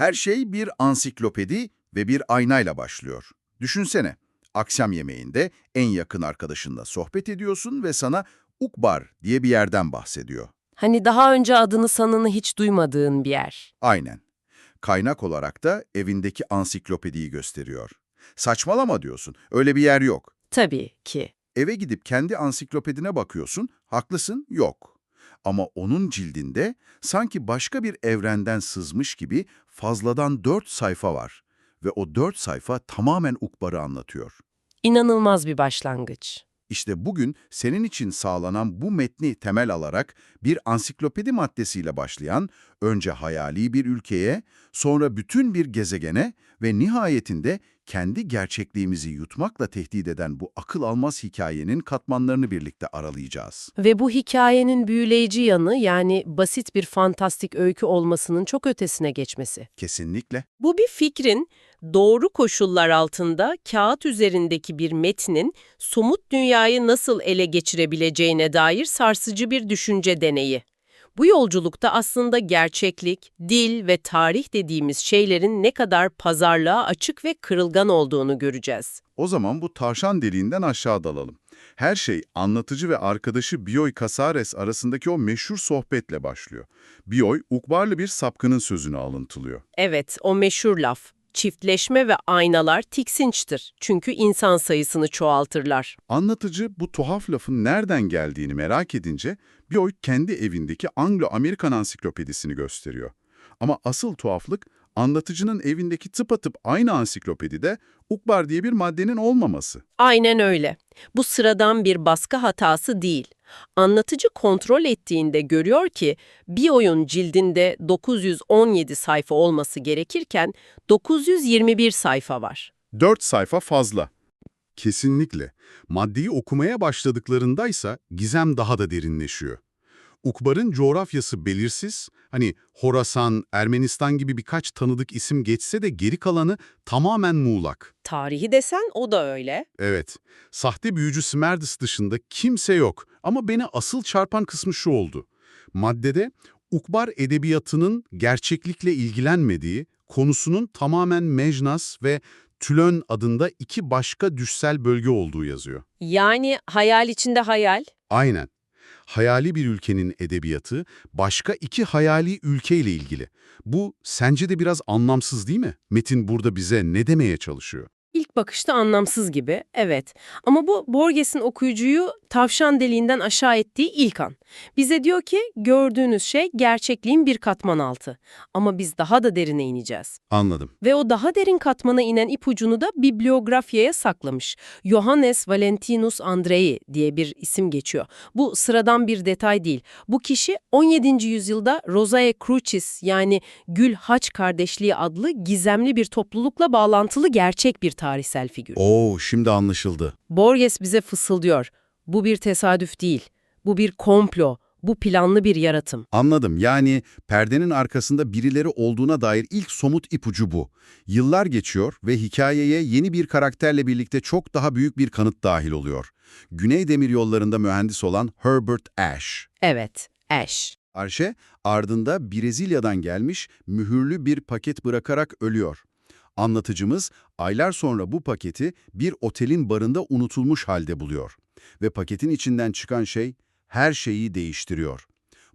Her şey bir ansiklopedi ve bir aynayla başlıyor. Düşünsene, akşam yemeğinde en yakın arkadaşınla sohbet ediyorsun ve sana Ukbar diye bir yerden bahsediyor. Hani daha önce adını sanını hiç duymadığın bir yer. Aynen. Kaynak olarak da evindeki ansiklopediyi gösteriyor. Saçmalama diyorsun, öyle bir yer yok. Tabii ki. Eve gidip kendi ansiklopedine bakıyorsun, haklısın, yok. Ama onun cildinde sanki başka bir evrenden sızmış gibi fazladan dört sayfa var. Ve o dört sayfa tamamen Ukbar'ı anlatıyor. İnanılmaz bir başlangıç. İşte bugün senin için sağlanan bu metni temel alarak bir ansiklopedi maddesiyle başlayan, önce hayali bir ülkeye, sonra bütün bir gezegene ve nihayetinde kendi gerçekliğimizi yutmakla tehdit eden bu akıl almaz hikayenin katmanlarını birlikte aralayacağız. Ve bu hikayenin büyüleyici yanı yani basit bir fantastik öykü olmasının çok ötesine geçmesi. Kesinlikle. Bu bir fikrin doğru koşullar altında kağıt üzerindeki bir metnin somut dünyayı nasıl ele geçirebileceğine dair sarsıcı bir düşünce deneyi. Bu yolculukta aslında gerçeklik, dil ve tarih dediğimiz şeylerin ne kadar pazarlığa açık ve kırılgan olduğunu göreceğiz. O zaman bu tavşan deliğinden aşağı dalalım. Her şey anlatıcı ve arkadaşı Bioy Casares arasındaki o meşhur sohbetle başlıyor. Bioy, ukbarlı bir sapkının sözünü alıntılıyor. Evet, o meşhur laf. Çiftleşme ve aynalar tiksinçtir. Çünkü insan sayısını çoğaltırlar. Anlatıcı bu tuhaf lafın nereden geldiğini merak edince Bioy kendi evindeki Anglo-Amerikan ansiklopedisini gösteriyor. Ama asıl tuhaflık anlatıcının evindeki tıpatıp aynı ansiklopedide Ukbar diye bir maddenin olmaması. Aynen öyle. Bu sıradan bir baskı hatası değil. Anlatıcı kontrol ettiğinde görüyor ki bir oyun cildinde 917 sayfa olması gerekirken 921 sayfa var. 4 sayfa fazla. Kesinlikle. Maddeyi okumaya başladıklarındaysa gizem daha da derinleşiyor. Ukbar'ın coğrafyası belirsiz, hani Horasan, Ermenistan gibi birkaç tanıdık isim geçse de geri kalanı tamamen muğlak. Tarihi desen o da öyle. Evet, sahte büyücü Smerdis dışında kimse yok ama beni asıl çarpan kısmı şu oldu. Maddede Ukbar edebiyatının gerçeklikle ilgilenmediği, konusunun tamamen Mejnas ve Tülön adında iki başka düşsel bölge olduğu yazıyor. Yani hayal içinde hayal. Aynen. Hayali bir ülkenin edebiyatı başka iki hayali ülkeyle ilgili. Bu sence de biraz anlamsız değil mi? Metin burada bize ne demeye çalışıyor? İlk bakışta anlamsız gibi, evet. Ama bu Borges'in okuyucuyu tavşan deliğinden aşağı ettiği ilk an. Bize diyor ki gördüğünüz şey gerçekliğin bir katman altı. Ama biz daha da derine ineceğiz. Anladım. Ve o daha derin katmana inen ipucunu da bibliografyaya saklamış. Johannes Valentinus Andrei diye bir isim geçiyor. Bu sıradan bir detay değil. Bu kişi 17. yüzyılda Rosae Crucis yani Gül Haç Kardeşliği adlı gizemli bir toplulukla bağlantılı gerçek bir tarihsel figür. Oo, şimdi anlaşıldı. Borges bize fısıldıyor. Bu bir tesadüf değil. Bu bir komplo. Bu planlı bir yaratım. Anladım. Yani perdenin arkasında birileri olduğuna dair ilk somut ipucu bu. Yıllar geçiyor ve hikayeye yeni bir karakterle birlikte çok daha büyük bir kanıt dahil oluyor. Güney Demiryolları'nda mühendis olan Herbert Ash. Evet, Ash. Arşe ardında Brezilya'dan gelmiş mühürlü bir paket bırakarak ölüyor. Anlatıcımız aylar sonra bu paketi bir otelin barında unutulmuş halde buluyor. Ve paketin içinden çıkan şey her şeyi değiştiriyor.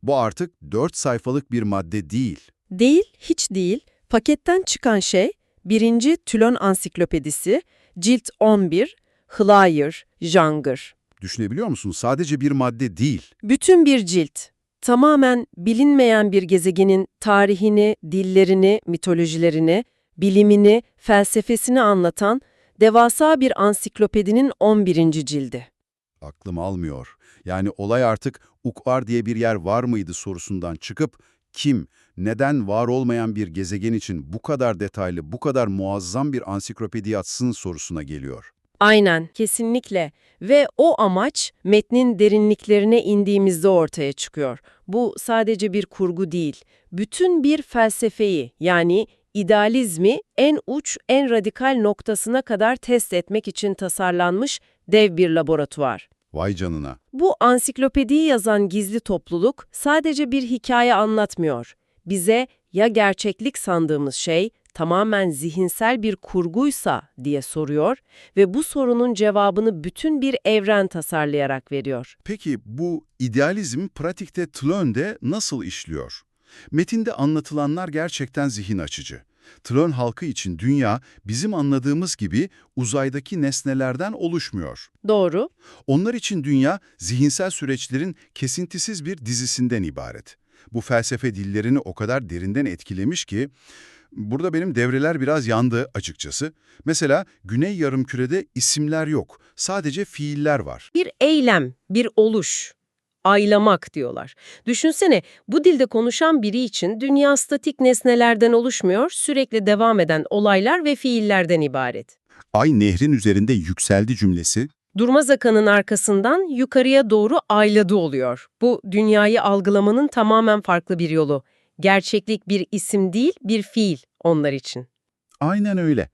Bu artık 4 sayfalık bir madde değil. Değil, hiç değil. Paketten çıkan şey, birinci Tülon Ansiklopedisi, cilt 11, Hlayır, Jangır. Düşünebiliyor musun? Sadece bir madde değil. Bütün bir cilt. Tamamen bilinmeyen bir gezegenin tarihini, dillerini, mitolojilerini, bilimini, felsefesini anlatan devasa bir ansiklopedinin 11. cildi. Aklım almıyor. Yani olay artık Ukvar diye bir yer var mıydı sorusundan çıkıp kim, neden var olmayan bir gezegen için bu kadar detaylı, bu kadar muazzam bir ansiklopedi yatsın sorusuna geliyor. Aynen, kesinlikle. Ve o amaç metnin derinliklerine indiğimizde ortaya çıkıyor. Bu sadece bir kurgu değil. Bütün bir felsefeyi yani idealizmi en uç, en radikal noktasına kadar test etmek için tasarlanmış dev bir laboratuvar. Vay canına. Bu ansiklopediyi yazan gizli topluluk sadece bir hikaye anlatmıyor. Bize Ya gerçeklik sandığımız şey tamamen zihinsel bir kurguysa diye soruyor ve bu sorunun cevabını bütün bir evren tasarlayarak veriyor. Peki bu idealizm pratikte Tlön'de nasıl işliyor? Metinde anlatılanlar gerçekten zihin açıcı. Tlön halkı için dünya bizim anladığımız gibi uzaydaki nesnelerden oluşmuyor. Doğru. Onlar için dünya zihinsel süreçlerin kesintisiz bir dizisinden ibaret. Bu felsefe dillerini o kadar derinden etkilemiş ki burada benim devreler biraz yandı açıkçası. Mesela Güney Yarımküre'de isimler yok. Sadece fiiller var. Bir eylem, bir oluş. Aylamak diyorlar. Düşünsene bu dilde konuşan biri için dünya statik nesnelerden oluşmuyor, sürekli devam eden olaylar ve fiillerden ibaret. Ay nehrin üzerinde yükseldi cümlesi Durmaz akanın arkasından yukarıya doğru ayladı oluyor. Bu dünyayı algılamanın tamamen farklı bir yolu. Gerçeklik bir isim değil, bir fiil onlar için. Aynen öyle.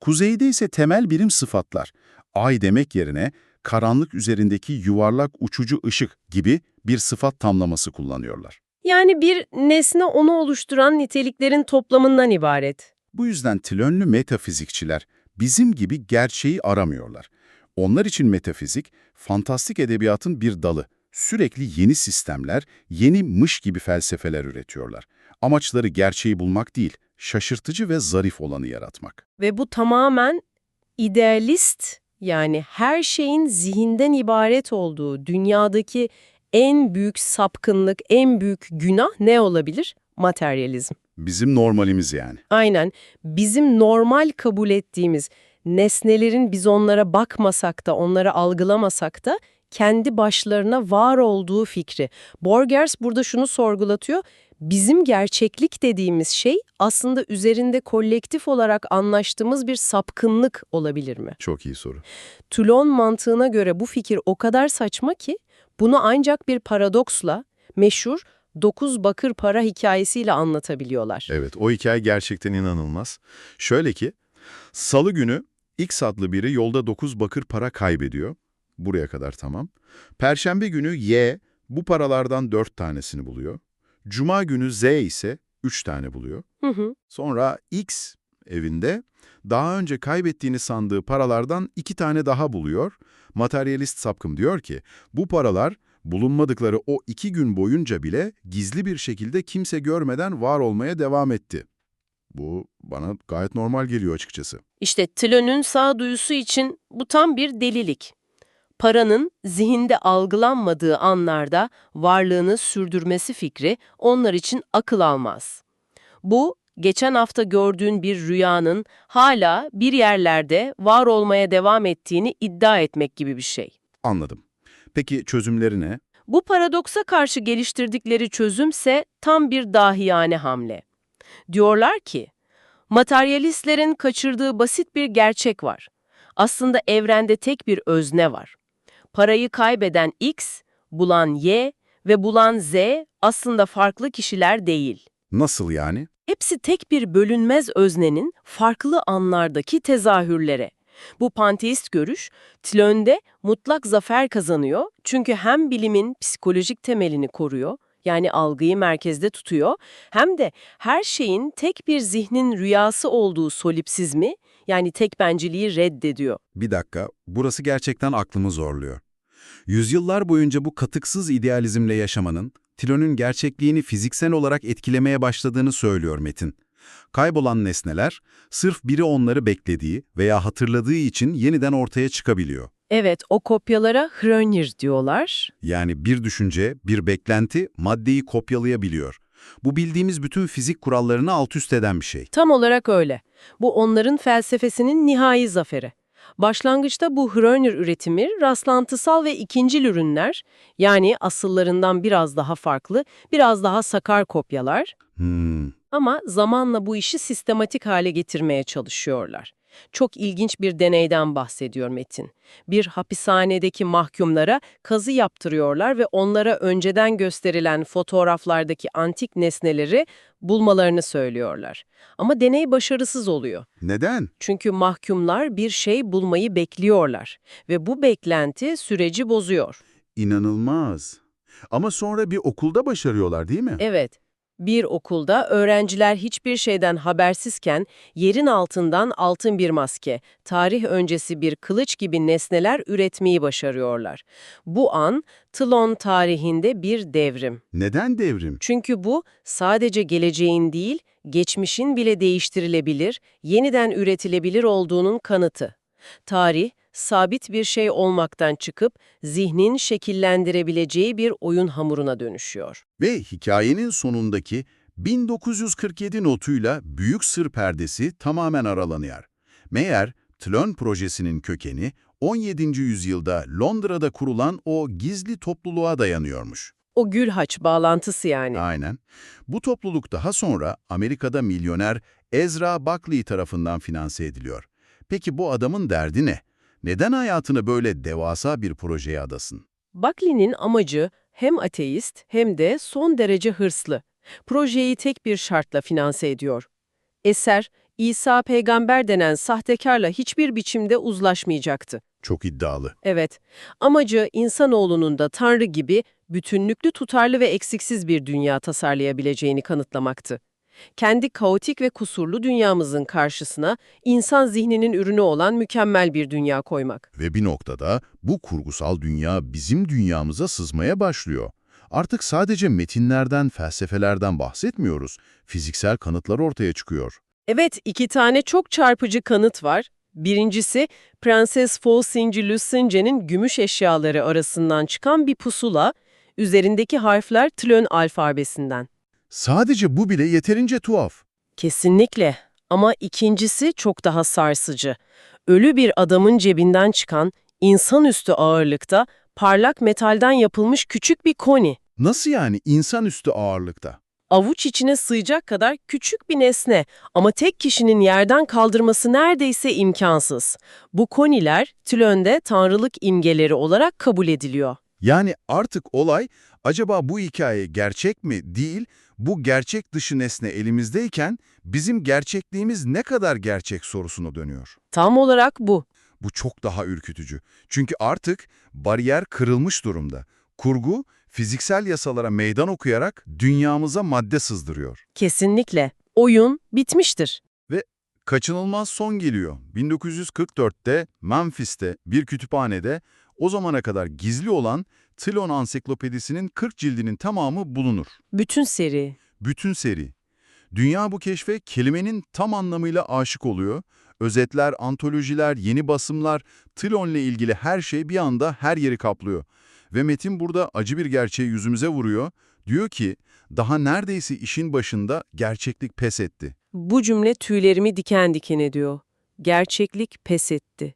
Kuzeyde ise temel birim sıfatlar. Ay demek yerine karanlık üzerindeki yuvarlak uçucu ışık gibi bir sıfat tamlaması kullanıyorlar. Yani bir nesne onu oluşturan niteliklerin toplamından ibaret. Bu yüzden Tlönlü metafizikçiler bizim gibi gerçeği aramıyorlar. Onlar için metafizik, fantastik edebiyatın bir dalı. Sürekli yeni sistemler, yeni mış gibi felsefeler üretiyorlar. Amaçları gerçeği bulmak değil, şaşırtıcı ve zarif olanı yaratmak. Ve bu tamamen idealist yani her şeyin zihinden ibaret olduğu dünyadaki en büyük sapkınlık, en büyük günah ne olabilir? Materyalizm. Bizim normalimiz yani. Aynen bizim normal kabul ettiğimiz nesnelerin biz onlara bakmasak da, onları algılamasak da kendi başlarına var olduğu fikri. Borgers burada şunu sorgulatıyor. Bizim gerçeklik dediğimiz şey aslında üzerinde kolektif olarak anlaştığımız bir sapkınlık olabilir mi? Çok iyi soru. Toulon mantığına göre bu fikir o kadar saçma ki bunu ancak bir paradoksla meşhur dokuz bakır para hikayesiyle anlatabiliyorlar. Evet, o hikaye gerçekten inanılmaz. Şöyle ki, salı günü X adlı biri yolda 9 bakır para kaybediyor. Buraya kadar tamam. Perşembe günü Y bu paralardan 4 tanesini buluyor. Cuma günü Z ise 3 tane buluyor. Hı hı. Sonra X evinde daha önce kaybettiğini sandığı paralardan 2 tane daha buluyor. Materyalist sapkım diyor ki, bu paralar bulunmadıkları o iki gün boyunca bile gizli bir şekilde kimse görmeden var olmaya devam etti. Bu bana gayet normal geliyor açıkçası. İşte Tlön'ün sağduyusu için bu tam bir delilik. Paranın zihinde algılanmadığı anlarda varlığını sürdürmesi fikri onlar için akıl almaz. Bu, geçen hafta gördüğün bir rüyanın hala bir yerlerde var olmaya devam ettiğini iddia etmek gibi bir şey. Anladım. Peki çözümleri ne? Bu paradoksa karşı geliştirdikleri çözümse tam bir dahiyane hamle. Diyorlar ki, materyalistlerin kaçırdığı basit bir gerçek var. Aslında evrende tek bir özne var. Parayı kaybeden X, bulan Y ve bulan Z aslında farklı kişiler değil. Nasıl yani? Hepsi tek bir bölünmez öznenin farklı anlardaki tezahürlere. Bu panteist görüş, Tlön'de mutlak zafer kazanıyor çünkü hem bilimin psikolojik temelini koruyor, yani algıyı merkezde tutuyor, hem de her şeyin tek bir zihnin rüyası olduğu solipsizmi, yani tek benciliği reddediyor. Bir dakika, burası gerçekten aklımı zorluyor. Yüzyıllar boyunca bu katıksız idealizmle yaşamanın, Tlön'ün gerçekliğini fiziksel olarak etkilemeye başladığını söylüyor Metin. Kaybolan nesneler, sırf biri onları beklediği veya hatırladığı için yeniden ortaya çıkabiliyor. Evet, o kopyalara Hrönir diyorlar. Yani bir düşünce, bir beklenti maddeyi kopyalayabiliyor. Bu bildiğimiz bütün fizik kurallarını alt üst eden bir şey. Tam olarak öyle. Bu onların felsefesinin nihai zaferi. Başlangıçta bu Hrönir üretimi rastlantısal ve ikincil ürünler, yani asıllarından biraz daha farklı, biraz daha sakar kopyalar Hmm, ama zamanla bu işi sistematik hale getirmeye çalışıyorlar. Çok ilginç bir deneyden bahsediyor Metin. Bir hapishanedeki mahkumlara kazı yaptırıyorlar ve onlara önceden gösterilen fotoğraflardaki antik nesneleri bulmalarını söylüyorlar. Ama deney başarısız oluyor. neden? Çünkü mahkumlar bir şey bulmayı bekliyorlar ve bu beklenti süreci bozuyor. İnanılmaz. Ama sonra bir okulda başarıyorlar değil mi? Evet, Bir okulda öğrenciler hiçbir şeyden habersizken yerin altından altın bir maske, tarih öncesi bir kılıç gibi nesneler üretmeyi başarıyorlar. Bu an Tlon tarihinde bir devrim. Neden devrim? Çünkü bu sadece geleceğin değil, geçmişin bile değiştirilebilir, yeniden üretilebilir olduğunun kanıtı. Tarih, sabit bir şey olmaktan çıkıp zihnin şekillendirebileceği bir oyun hamuruna dönüşüyor. Ve hikayenin sonundaki 1947 notuyla büyük sır perdesi tamamen aralanıyor. Meğer Tlön projesinin kökeni 17. yüzyılda Londra'da kurulan o gizli topluluğa dayanıyormuş. O Gülhaç bağlantısı yani. Aynen. Bu topluluk daha sonra Amerika'da milyoner Ezra Buckley tarafından finanse ediliyor. Peki bu adamın derdi ne? Neden hayatını böyle devasa bir projeye adasın? Buckley'nin amacı hem ateist hem de son derece hırslı. Projeyi tek bir şartla finanse ediyor. Eser, İsa peygamber denen sahtekarla hiçbir biçimde uzlaşmayacaktı. Çok iddialı. Evet, amacı insanoğlunun da Tanrı gibi bütünlüklü, tutarlı ve eksiksiz bir dünya tasarlayabileceğini kanıtlamaktı. Kendi kaotik ve kusurlu dünyamızın karşısına insan zihninin ürünü olan mükemmel bir dünya koymak. Ve bir noktada bu kurgusal dünya bizim dünyamıza sızmaya başlıyor. Artık sadece metinlerden, felsefelerden bahsetmiyoruz. Fiziksel kanıtlar ortaya çıkıyor. Evet, iki tane çok çarpıcı kanıt var. Birincisi, Prenses Folsinci Lusince'nin gümüş eşyaları arasından çıkan bir pusula, üzerindeki harfler Tlön alfabesinden. Sadece bu bile yeterince tuhaf. Kesinlikle. Ama ikincisi çok daha sarsıcı. Ölü bir adamın cebinden çıkan, insanüstü ağırlıkta, parlak metalden yapılmış küçük bir koni. Nasıl yani insanüstü ağırlıkta? Avuç içine sığacak kadar küçük bir nesne ama tek kişinin yerden kaldırması neredeyse imkansız. Bu koniler Tlön'de tanrılık imgeleri olarak kabul ediliyor. Yani artık olay acaba bu hikaye gerçek mi değil, bu gerçek dışı nesne elimizdeyken bizim gerçekliğimiz ne kadar gerçek sorusuna dönüyor. Tam olarak bu. Bu çok daha ürkütücü. Çünkü artık bariyer kırılmış durumda. Kurgu, fiziksel yasalara meydan okuyarak dünyamıza madde sızdırıyor. Kesinlikle. Oyun bitmiştir. Kaçınılmaz son geliyor. 1944'te Memphis'te bir kütüphanede o zamana kadar gizli olan Tlon Ansiklopedisi'nin 40 cildinin tamamı bulunur. Bütün seri. Bütün seri. Dünya bu keşfe kelimenin tam anlamıyla aşık oluyor. Özetler, antolojiler, yeni basımlar, Tlon'la ilgili her şey bir anda her yeri kaplıyor. Ve Metin burada acı bir gerçeği yüzümüze vuruyor. Diyor ki, daha neredeyse işin başında gerçeklik pes etti. Bu cümle tüylerimi diken diken ediyor. Gerçeklik pes etti.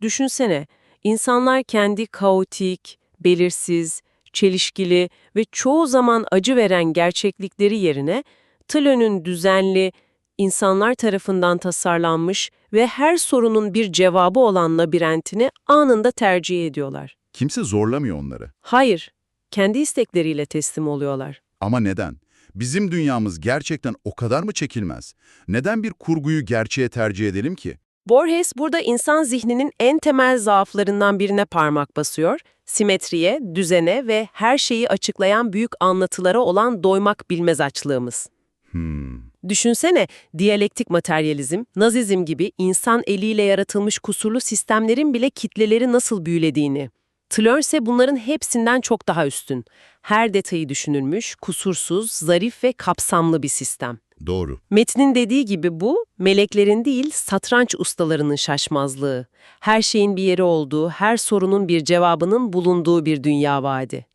Düşünsene, insanlar kendi kaotik, belirsiz, çelişkili ve çoğu zaman acı veren gerçeklikleri yerine Tlön'ün düzenli, insanlar tarafından tasarlanmış ve her sorunun bir cevabı olan labirentini anında tercih ediyorlar. Kimse zorlamıyor onları. Hayır, kendi istekleriyle teslim oluyorlar. Ama neden? Bizim dünyamız gerçekten o kadar mı çekilmez? Neden bir kurguyu gerçeğe tercih edelim ki? Borges burada insan zihninin en temel zaaflarından birine parmak basıyor. Simetriye, düzene ve her şeyi açıklayan büyük anlatılara olan doymak bilmez açlığımız. Hmm, Düşünsene, diyalektik materyalizm, nazizm gibi insan eliyle yaratılmış kusurlu sistemlerin bile kitleleri nasıl büyülediğini. Tlön ise bunların hepsinden çok daha üstün. Her detayı düşünülmüş, kusursuz, zarif ve kapsamlı bir sistem. Doğru. Metnin dediği gibi bu, meleklerin değil, satranç ustalarının şaşmazlığı. Her şeyin bir yeri olduğu, her sorunun bir cevabının bulunduğu bir dünya vaadi.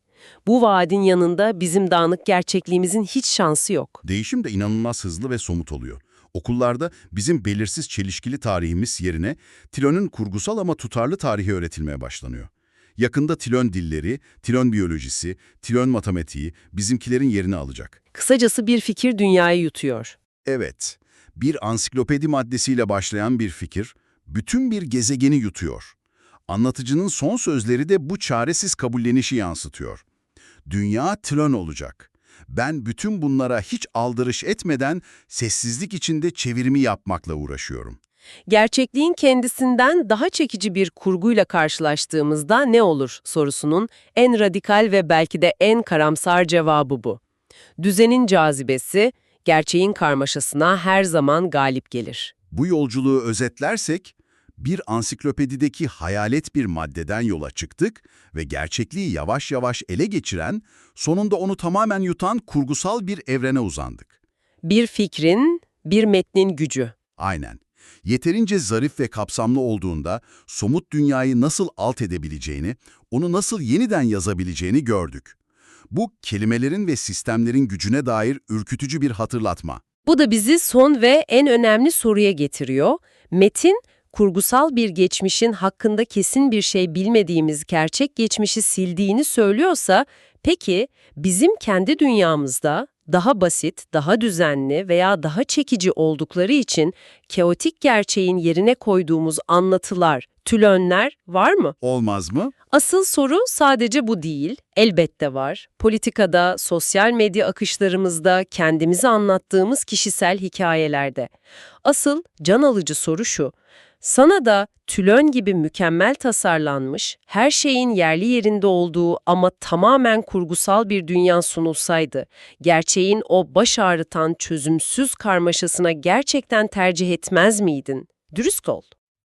Bu vaadin yanında bizim dağınık gerçekliğimizin hiç şansı yok. Değişim de inanılmaz hızlı ve somut oluyor. Okullarda bizim belirsiz çelişkili tarihimiz yerine Tlön'ün kurgusal ama tutarlı tarihi öğretilmeye başlanıyor. Yakında Tlön dilleri, Tlön biyolojisi, Tlön matematiği bizimkilerin yerini alacak. Kısacası bir fikir dünyayı yutuyor. Evet, bir ansiklopedi maddesiyle başlayan bir fikir, bütün bir gezegeni yutuyor. Anlatıcının son sözleri de bu çaresiz kabullenişi yansıtıyor. Dünya Tlön olacak. Ben bütün bunlara hiç aldırış etmeden sessizlik içinde çevirimi yapmakla uğraşıyorum. Gerçekliğin kendisinden daha çekici bir kurguyla karşılaştığımızda ne olur sorusunun en radikal ve belki de en karamsar cevabı bu. Düzenin cazibesi, gerçeğin karmaşasına her zaman galip gelir. Bu yolculuğu özetlersek, bir ansiklopedideki hayalet bir maddeden yola çıktık ve gerçekliği yavaş yavaş ele geçiren, sonunda onu tamamen yutan kurgusal bir evrene uzandık. Bir fikrin, bir metnin gücü. Aynen. Yeterince zarif ve kapsamlı olduğunda somut dünyayı nasıl alt edebileceğini, onu nasıl yeniden yazabileceğini gördük. Bu kelimelerin ve sistemlerin gücüne dair ürkütücü bir hatırlatma. Bu da bizi son ve en önemli soruya getiriyor. Metin, kurgusal bir geçmişin hakkında kesin bir şey bilmediğimiz gerçek geçmişi sildiğini söylüyorsa, peki bizim kendi dünyamızda daha basit, daha düzenli veya daha çekici oldukları için kaotik gerçeğin yerine koyduğumuz anlatılar, tülönler var mı? Olmaz mı? Asıl soru sadece bu değil, elbette var. Politikada, sosyal medya akışlarımızda, kendimizi anlattığımız kişisel hikayelerde. Asıl can alıcı soru şu, sana da tülön gibi mükemmel tasarlanmış, her şeyin yerli yerinde olduğu ama tamamen kurgusal bir dünya sunulsaydı, gerçeğin o baş ağrıtan çözümsüz karmaşasına gerçekten tercih etmez miydin? Dürüst ol.